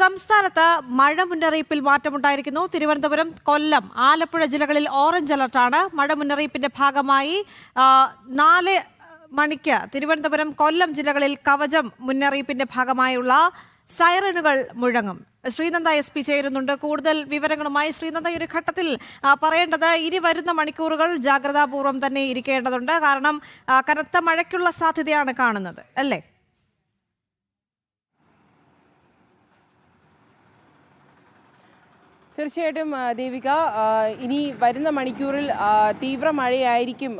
സംസ്ഥാനത്ത് മഴ മുന്നറിയിപ്പിൽ മാറ്റമുണ്ടായിരിക്കുന്നു. തിരുവനന്തപുരം കൊല്ലം ആലപ്പുഴ ജില്ലകളിൽ ഓറഞ്ച് അലർട്ടാണ്. മഴ മുന്നറിയിപ്പിന്റെ ഭാഗമായി നാല് മണിക്ക് തിരുവനന്തപുരം കൊല്ലം ജില്ലകളിൽ കവചം മുന്നറിയിപ്പിന്റെ ഭാഗമായുള്ള സൈറനുകൾ മുഴങ്ങും. ശ്രീനന്ദ എസ് പി ചേരുന്നുണ്ട്. കൂടുതൽ വിവരങ്ങളുമായി ശ്രീനന്ദ ഒരു ഘട്ടത്തിൽ പറയേണ്ടത് ഇനി വരുന്ന മണിക്കൂറുകൾ ജാഗ്രതാപൂർവം തന്നെ ഇരിക്കേണ്ടതുണ്ട്. കാരണം കനത്ത മഴയ്ക്കുള്ള സാധ്യതയാണ് കാണുന്നത്. അല്ലേ? തീർച്ചയായിട്ടും ദേവിക ഇനി വരുന്ന മണിക്കൂറിൽ തീവ്ര മഴയായിരിക്കും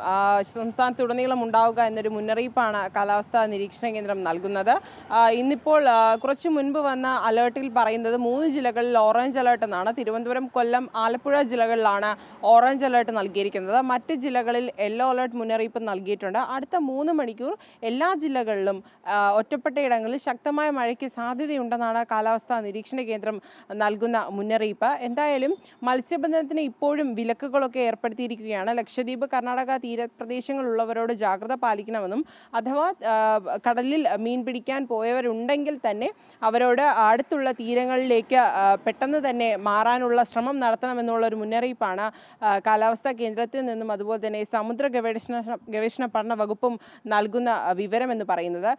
സംസ്ഥാനത്ത് സംസ്ഥാനത്തുടനീളം ഉണ്ടാവുക എന്നൊരു മുന്നറിയിപ്പാണ് കാലാവസ്ഥാ നിരീക്ഷണ കേന്ദ്രം നൽകുന്നത്. ഇന്നിപ്പോൾ കുറച്ച് മുൻപ് വന്ന അലേർട്ടിൽ പറയുന്നത് മൂന്ന് ജില്ലകളിൽ ഓറഞ്ച് അലേർട്ട് എന്നാണ്. തിരുവനന്തപുരം കൊല്ലം ആലപ്പുഴ ജില്ലകളിലാണ് ഓറഞ്ച് അലേർട്ട് നൽകിയിരിക്കുന്നത്. മറ്റ് ജില്ലകളിൽ യെല്ലോ അലേർട്ട് മുന്നറിയിപ്പ് നൽകിയിട്ടുണ്ട്. അടുത്ത മൂന്ന് മണിക്കൂർ എല്ലാ ജില്ലകളിലും ഒറ്റപ്പെട്ട ഇടങ്ങളിൽ ശക്തമായ മഴയ്ക്ക് സാധ്യതയുണ്ടെന്നാണ് കാലാവസ്ഥാ നിരീക്ഷണ കേന്ദ്രം നൽകുന്ന മുന്നറിയിപ്പ്. എന്തായാലും മത്സ്യബന്ധനത്തിന് ഇപ്പോഴും വിലക്കുകളൊക്കെ ഏർപ്പെടുത്തിയിരിക്കുകയാണ്. ലക്ഷദ്വീപ് കർണാടക തീരപ്രദേശങ്ങളുള്ളവരോട് ജാഗ്രത പാലിക്കണമെന്നും അഥവാ കടലിൽ മീൻ പിടിക്കാൻ പോയവരുണ്ടെങ്കിൽ തന്നെ അവരോട് അടുത്തുള്ള തീരങ്ങളിലേക്ക് പെട്ടെന്ന് തന്നെ മാറാനുള്ള ശ്രമം നടത്തണമെന്നുള്ള ഒരു മുന്നറിയിപ്പാണ് കാലാവസ്ഥാ കേന്ദ്രത്തിൽ നിന്നും അതുപോലെ തന്നെ സമുദ്ര ഗവേഷണ ഗവേഷണ പഠന വകുപ്പും നൽകുന്ന വിവരം വിവരമെന്ന് പറയുന്നത്.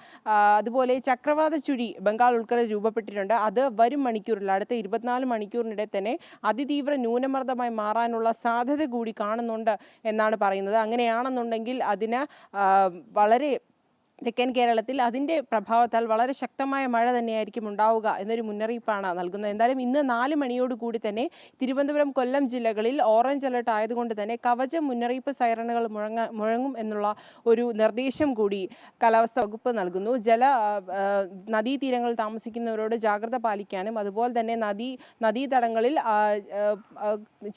അതുപോലെ ചക്രവാത ചുഴി ബംഗാൾ ഉൾക്കടലിൽ രൂപപ്പെട്ടിട്ടുണ്ട്. അത് വരും മണിക്കൂറിൽ അടുത്ത ഇരുപത്തിനാല് മണിക്കൂറിനിടെ തന്നെ അതിതീവ്ര ന്യൂനമർദ്ദമായി മാറാനുള്ള സാധ്യത കൂടി കാണുന്നുണ്ട് എന്നാണ് പറയുന്നത്. അങ്ങനെയാണെന്നുണ്ടെങ്കിൽ അതിന് വളരെ തെക്കൻ കേരളത്തിൽ അതിന്റെ പ്രഭാവത്താൽ വളരെ ശക്തമായ മഴ തന്നെയായിരിക്കും ഉണ്ടാവുക എന്നൊരു മുന്നറിയിപ്പാണ് നൽകുന്നത്. എന്തായാലും ഇന്ന് നാല് മണിയോട് കൂടി തന്നെ തിരുവനന്തപുരം കൊല്ലം ജില്ലകളിൽ ഓറഞ്ച് അലർട്ട് ആയതുകൊണ്ട് തന്നെ കവച മുന്നറിയിപ്പ് സൈറണുകൾ മുഴങ്ങ മുഴങ്ങും എന്നുള്ള ഒരു നിർദ്ദേശം കൂടി കാലാവസ്ഥാ വകുപ്പ് നൽകുന്നു. ജല നദീതീരങ്ങളിൽ താമസിക്കുന്നവരോട് ജാഗ്രത പാലിക്കാനും അതുപോലെ തന്നെ നദീ നദീതടങ്ങളിൽ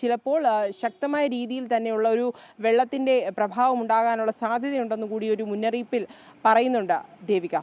ചിലപ്പോൾ ശക്തമായ രീതിയിൽ തന്നെയുള്ള ഒരു വെള്ളത്തിന്റെ പ്രഭാവം ഉണ്ടാകാനുള്ള സാധ്യതയുണ്ടെന്ന് കൂടി ഒരു മുന്നറിയിപ്പിൽ പറയുന്നുണ്ട് ദേവിക.